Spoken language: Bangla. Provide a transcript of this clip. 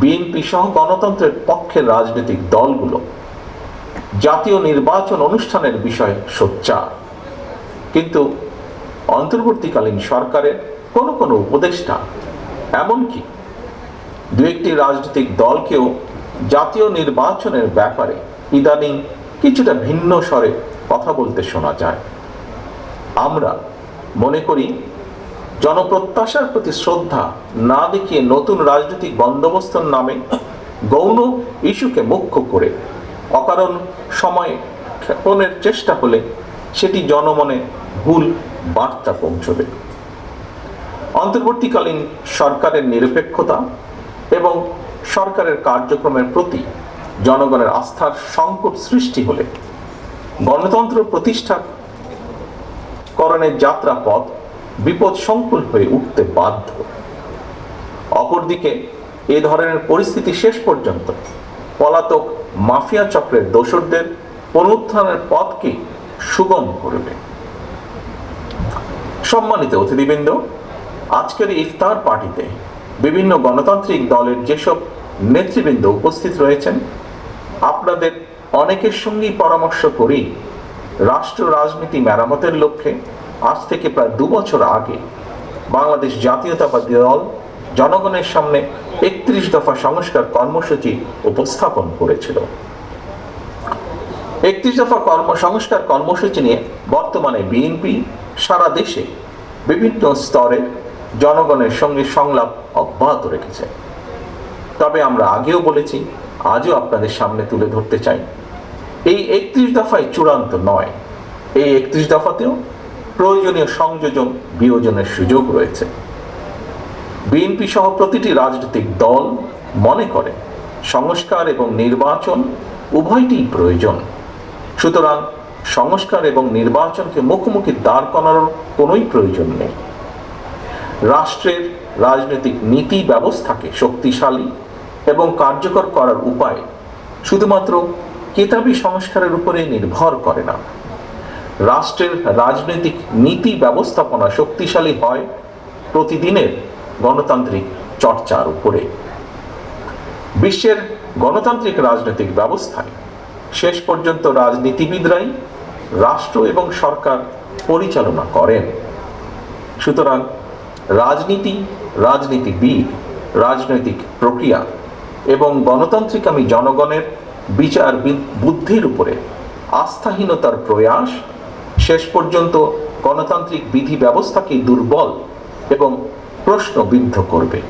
বিএনপি সহ গণতন্ত্রের পক্ষের রাজনৈতিক দলগুলো জাতীয় নির্বাচন অনুষ্ঠানের বিষয়ে সোচ্চার। কিন্তু অন্তর্বর্তীকালীন সরকারের কোনো কোনো উপদেষ্টা, এমনকি দু একটি রাজনৈতিক দলকেও জাতীয় নির্বাচনের ব্যাপারে ইদানিং কিছুটা ভিন্ন স্বরে কথা বলতে শোনা যায়। আমরা মনে করি জনপ্রত্যাশার প্রতি শ্রদ্ধা না দেখিয়ে নতুন রাজনৈতিক বন্দোবস্তর নামে গৌণ ইস্যুকে মুখ্য করে। অকারণ সময় ক্ষেপণের চেষ্টা হলে সেটি জনমনে ভুল বার্তা পৌঁছবে। অন্তর্বর্তীকালীন সরকারের নিরপেক্ষতা এবং সরকারের কার্যক্রমের প্রতি জনগণের আস্থার সংকট সৃষ্টি হলে গণতন্ত্র প্রতিষ্ঠা করণের যাত্রাপথ বিপদ সংকুল হয়ে উঠতে বাধ্য। অপরদিকে, এ ধরনের পরিস্থিতি শেষ পর্যন্ত পলাতক মাফিয়া চক্রের দোসরদের পুনরুত্থানের পথকে সুগম করবে সম্মানিত অতিথিবৃন্দ, আজকের ইফতার পার্টিতে বিভিন্ন গণতান্ত্রিক দলের যেসব নেতৃবৃন্দ উপস্থিত রয়েছেন, আপনাদের অনেকের সঙ্গেই পরামর্শ করেই রাষ্ট্র রাজনীতি মেরামতের লক্ষ্যে আজ থেকে প্রায় দু বছর আগে বাংলাদেশ জাতীয়তাবাদী দল জনগণের সামনে একত্রিশ দফা সংস্কার কর্মসূচি উপস্থাপন করেছিল। একত্রিশ দফা কর্ম, সংস্কার কর্মসূচি নিয়ে বর্তমানে বিএনপি সারা দেশে বিভিন্ন স্তরের জনগণের সঙ্গে সংলাপ অব্যাহত রেখেছে। তবে আমরা আগেও বলেছি, আজও আপনাদের সামনে তুলে ধরতে চাই। এই একত্রিশ দফায় চূড়ান্ত নয়। এই একত্রিশ দফাতেও প্রয়োজনীয় সংযোজন বিয়োজনের সুযোগ রয়েছে। বিএনপি সহ প্রতিটি রাজনৈতিক দল মনে করে, সংস্কার এবং নির্বাচন উভয়টিই প্রয়োজন। সুতরাং সংস্কার এবং নির্বাচনকে মুখোমুখি দাঁড় করানোর কোনোই প্রয়োজন নেই। রাষ্ট্রের রাজনৈতিক নীতি ব্যবস্থাকে শক্তিশালী এবং কার্যকর করার উপায় শুধুমাত্র কেতাবি সংস্কারের উপরে নির্ভর করে না। রাষ্ট্রের রাজনৈতিক নীতি ব্যবস্থাপনা শক্তিশালী হয় প্রতিদিনের গণতান্ত্রিক চর্চার উপরে। বিশ্বের গণতান্ত্রিক রাজনৈতিক ব্যবস্থায় শেষ পর্যন্ত রাজনীতিবিদরাই রাষ্ট্র এবং সরকার পরিচালনা করেন। সুতরাং রাজনীতি, রাজনীতিবিদ, রাজনৈতিক প্রক্রিয়া এবং গণতান্ত্রিকামী জনগণের বিচার বুদ্ধির উপরে আস্থাহীনতার প্রয়াস শেষ পর্যন্ত গণতান্ত্রিক বিধি ব্যবস্থাকে দুর্বল এবং প্রশ্নবিদ্ধ করবে।